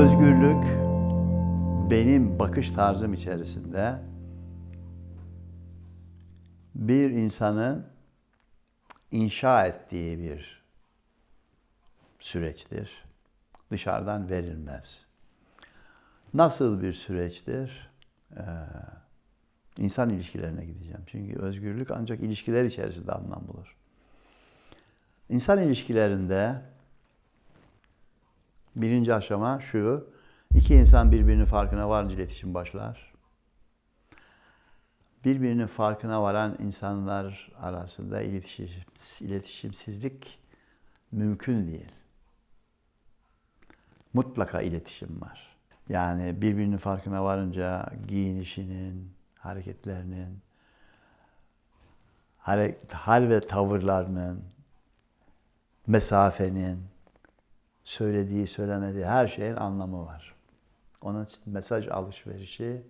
Özgürlük benim bakış tarzım içerisinde bir insanın inşa ettiği bir süreçtir. Dışarıdan verilmez. Nasıl bir süreçtir? Ee, insan ilişkilerine gideceğim. Çünkü özgürlük ancak ilişkiler içerisinde anlam bulur. İnsan ilişkilerinde birinci aşama şu, iki insan birbirinin farkına varınca iletişim başlar. Birbirinin farkına varan insanlar arasında iletişim, iletişimsizlik mümkün değil. Mutlaka iletişim var. Yani birbirinin farkına varınca giyinişinin, hareketlerinin, hal ve tavırlarının, mesafenin, söylediği, söylemediği her şeyin anlamı var. Onun için mesaj alışverişi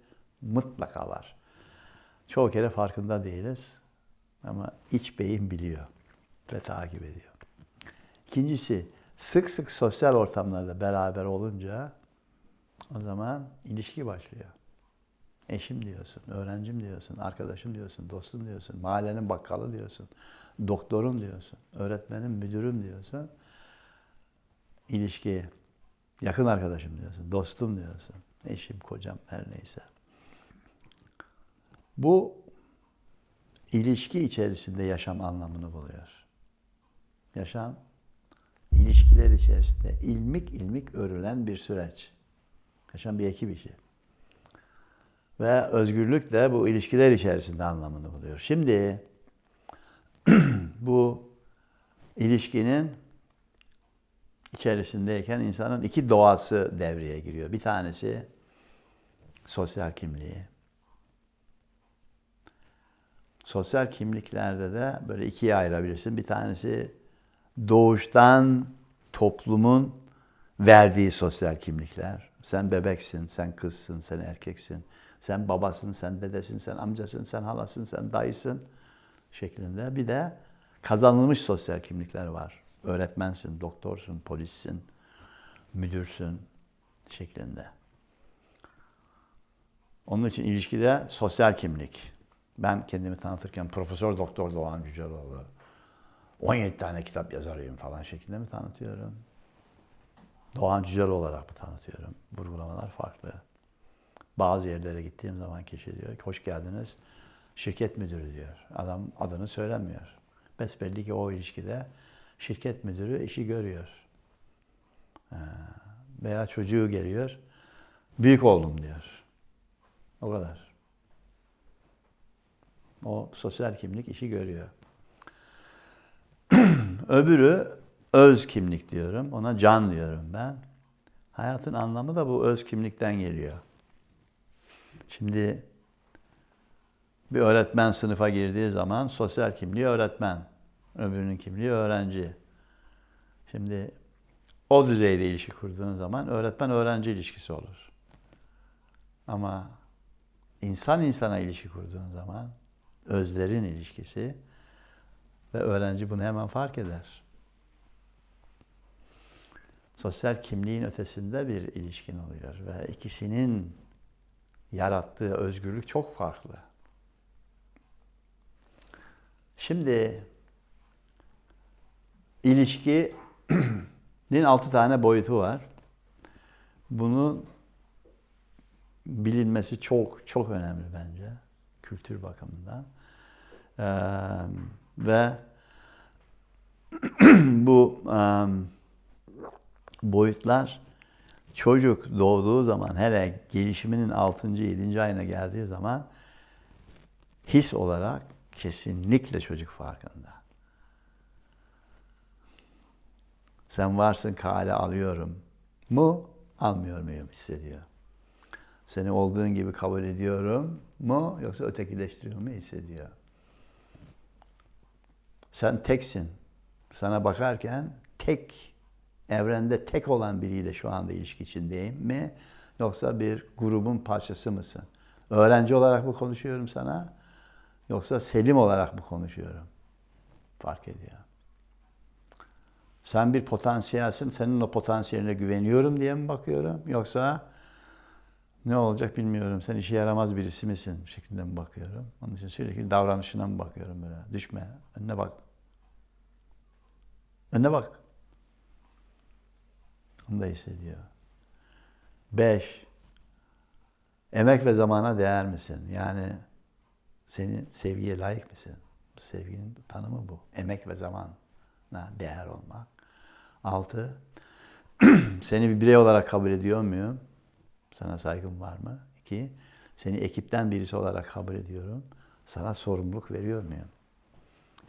mutlaka var. Çoğu kere farkında değiliz ama iç beyin biliyor ve takip ediyor. İkincisi, sık sık sosyal ortamlarda beraber olunca o zaman ilişki başlıyor. Eşim diyorsun, öğrencim diyorsun, arkadaşım diyorsun, dostum diyorsun, mahallenin bakkalı diyorsun, doktorum diyorsun, öğretmenim, müdürüm diyorsun. İlişki, yakın arkadaşım diyorsun, dostum diyorsun, eşim, kocam her neyse. Bu ilişki içerisinde yaşam anlamını buluyor. Yaşam ilişkiler içerisinde ilmik ilmik örülen bir süreç. Yaşam bir ekip işi. Ve özgürlük de bu ilişkiler içerisinde anlamını buluyor. Şimdi bu ilişkinin içerisindeyken insanın iki doğası devreye giriyor. Bir tanesi sosyal kimliği. Sosyal kimliklerde de böyle ikiye ayırabilirsin. Bir tanesi doğuştan toplumun verdiği sosyal kimlikler. Sen bebeksin, sen kızsın, sen erkeksin, sen babasın, sen dedesin, sen amcasın, sen halasın, sen dayısın şeklinde. Bir de kazanılmış sosyal kimlikler var. Öğretmensin, doktorsun, polissin, müdürsün şeklinde. Onun için ilişkide sosyal kimlik. Ben kendimi tanıtırken Profesör Doktor Doğan Cüceloğlu, 17 tane kitap yazarıyım falan şeklinde mi tanıtıyorum? Doğan Cüceloğlu olarak mı tanıtıyorum? Vurgulamalar farklı. Bazı yerlere gittiğim zaman kişi diyor ki hoş geldiniz şirket müdürü diyor. Adam adını söylemiyor. Besbelli ki o ilişkide şirket müdürü işi görüyor. Veya çocuğu geliyor. Büyük oğlum diyor. O kadar. O sosyal kimlik işi görüyor. Öbürü öz kimlik diyorum. Ona can diyorum ben. Hayatın anlamı da bu öz kimlikten geliyor. Şimdi bir öğretmen sınıfa girdiği zaman sosyal kimliği öğretmen. Öbürünün kimliği öğrenci. Şimdi o düzeyde ilişki kurduğun zaman öğretmen öğrenci ilişkisi olur. Ama insan insana ilişki kurduğun zaman özlerin ilişkisi ve öğrenci bunu hemen fark eder. Sosyal kimliğin ötesinde bir ilişkin oluyor ve ikisinin yarattığı özgürlük çok farklı. Şimdi ilişkinin altı tane boyutu var. Bunun bilinmesi çok çok önemli bence kültür bakımından. Ee, ve bu um, boyutlar çocuk doğduğu zaman hele gelişiminin 6. 7. ayına geldiği zaman his olarak kesinlikle çocuk farkında. Sen varsın kale alıyorum mu almıyor muyum hissediyor. Seni olduğun gibi kabul ediyorum mu yoksa ötekileştiriyor mu hissediyor. Sen teksin. Sana bakarken tek, evrende tek olan biriyle şu anda ilişki içindeyim mi? Yoksa bir grubun parçası mısın? Öğrenci olarak mı konuşuyorum sana? Yoksa selim olarak mı konuşuyorum? Fark ediyor. Sen bir potansiyelsin, senin o potansiyeline güveniyorum diye mi bakıyorum? Yoksa ne olacak bilmiyorum. Sen işe yaramaz birisi misin? şeklinde mi bakıyorum? Onun için sürekli davranışına mı bakıyorum böyle? Düşme, önüne bak. Önüne bak. Onu da hissediyor. Beş, emek ve zamana değer misin? Yani senin sevgiye layık mısın? Sevginin tanımı bu. Emek ve zamana değer olmak. Altı, seni bir birey olarak kabul ediyor muyum? Sana saygım var mı? İki, seni ekipten birisi olarak kabul ediyorum. Sana sorumluluk veriyor muyum?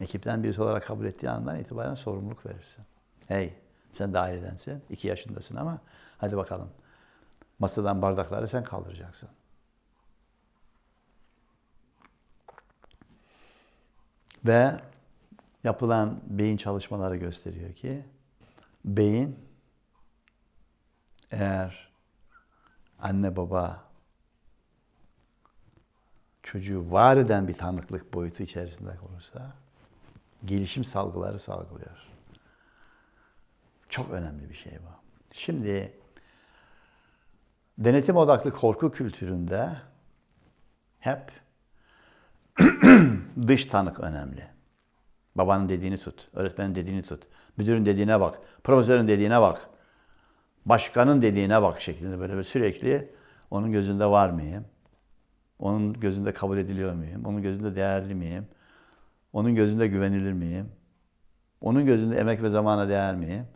Ekipten birisi olarak kabul ettiği andan itibaren sorumluluk verirsin. Hey, sen dairedensin, iki yaşındasın ama hadi bakalım. Masadan bardakları sen kaldıracaksın. Ve yapılan beyin çalışmaları gösteriyor ki beyin eğer anne baba çocuğu var eden bir tanıklık boyutu içerisinde olursa gelişim salgıları salgılıyor. Çok önemli bir şey bu. Şimdi denetim odaklı korku kültüründe hep dış tanık önemli. Babanın dediğini tut, öğretmenin dediğini tut, müdürün dediğine bak, profesörün dediğine bak, başkanın dediğine bak şeklinde böyle bir sürekli onun gözünde var mıyım? Onun gözünde kabul ediliyor muyum? Onun gözünde değerli miyim? Onun gözünde güvenilir miyim? Onun gözünde emek ve zamana değer miyim?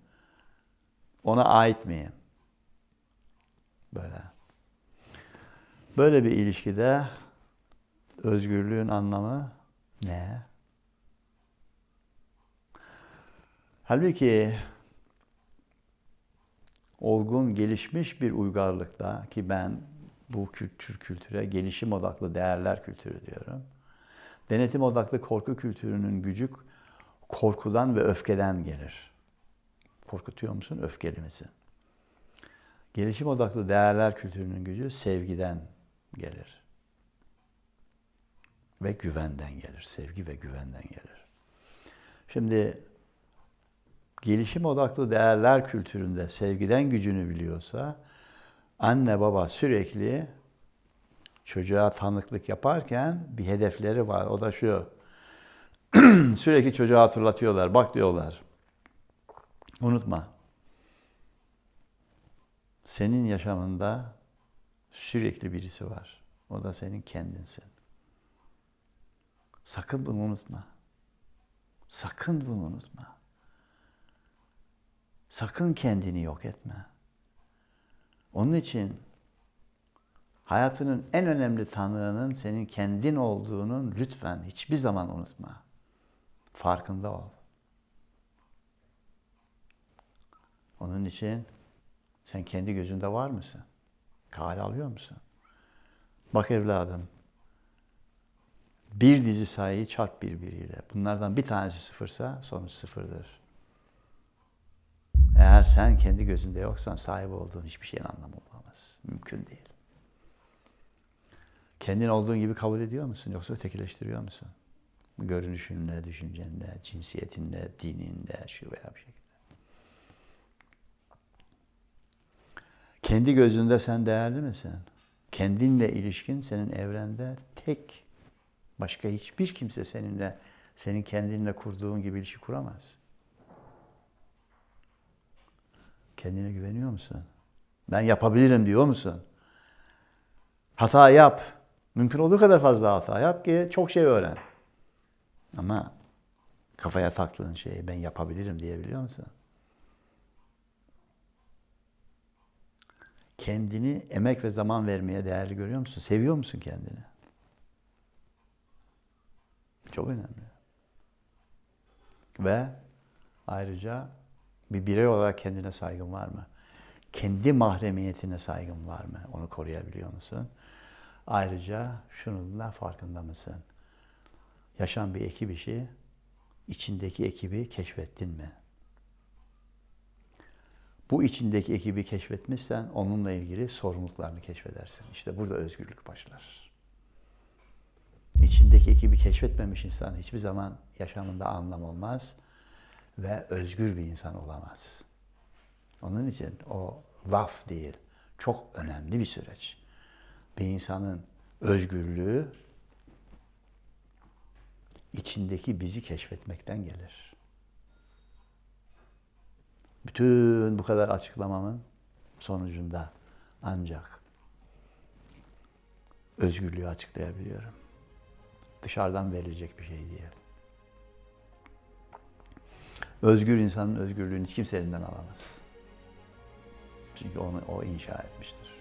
Ona ait miyim? Böyle. Böyle bir ilişkide özgürlüğün anlamı ne? Halbuki olgun, gelişmiş bir uygarlıkta ki ben bu kültür kültüre gelişim odaklı değerler kültürü diyorum. Denetim odaklı korku kültürünün gücü korkudan ve öfkeden gelir. Korkutuyor musun? Öfkeli misin? Gelişim odaklı değerler kültürünün gücü sevgiden gelir. Ve güvenden gelir. Sevgi ve güvenden gelir. Şimdi gelişim odaklı değerler kültüründe sevgiden gücünü biliyorsa anne baba sürekli çocuğa tanıklık yaparken bir hedefleri var. O da şu. sürekli çocuğa hatırlatıyorlar. Bak diyorlar. Unutma. Senin yaşamında sürekli birisi var. O da senin kendinsin. Sakın bunu unutma. Sakın bunu unutma. Sakın kendini yok etme. Onun için hayatının en önemli tanığının senin kendin olduğunun lütfen hiçbir zaman unutma. Farkında ol. Onun için sen kendi gözünde var mısın? Kale alıyor musun? Bak evladım, bir dizi sayıyı çarp birbiriyle. Bunlardan bir tanesi sıfırsa sonuç sıfırdır. Eğer sen kendi gözünde yoksan sahip olduğun hiçbir şeyin anlamı olamaz. Mümkün değil. Kendin olduğun gibi kabul ediyor musun yoksa ötekileştiriyor musun? Görünüşünle, düşüncenle, cinsiyetinle, dininle, şu veya bir şekilde. Kendi gözünde sen değerli misin? Kendinle ilişkin senin evrende tek. Başka hiçbir kimse seninle, senin kendinle kurduğun gibi ilişki kuramaz. Kendine güveniyor musun? Ben yapabilirim diyor musun? Hata yap. Mümkün olduğu kadar fazla hata yap ki çok şey öğren. Ama kafaya taktığın şeyi ben yapabilirim diyebiliyor musun? Kendini emek ve zaman vermeye değerli görüyor musun? Seviyor musun kendini? Çok önemli. Ve ayrıca bir birey olarak kendine saygın var mı? Kendi mahremiyetine saygın var mı? Onu koruyabiliyor musun? Ayrıca şunun da farkında mısın? Yaşam bir ekip işi. İçindeki ekibi keşfettin mi? Bu içindeki ekibi keşfetmişsen onunla ilgili sorumluluklarını keşfedersin. İşte burada özgürlük başlar. İçindeki ekibi keşfetmemiş insan hiçbir zaman yaşamında anlam olmaz ve özgür bir insan olamaz. Onun için o laf değil, çok önemli bir süreç. Bir insanın özgürlüğü içindeki bizi keşfetmekten gelir. Bütün bu kadar açıklamamın sonucunda ancak özgürlüğü açıklayabiliyorum. Dışarıdan verilecek bir şey değil. Özgür insanın özgürlüğünü hiç kimse elinden alamaz. Çünkü onu o inşa etmiştir.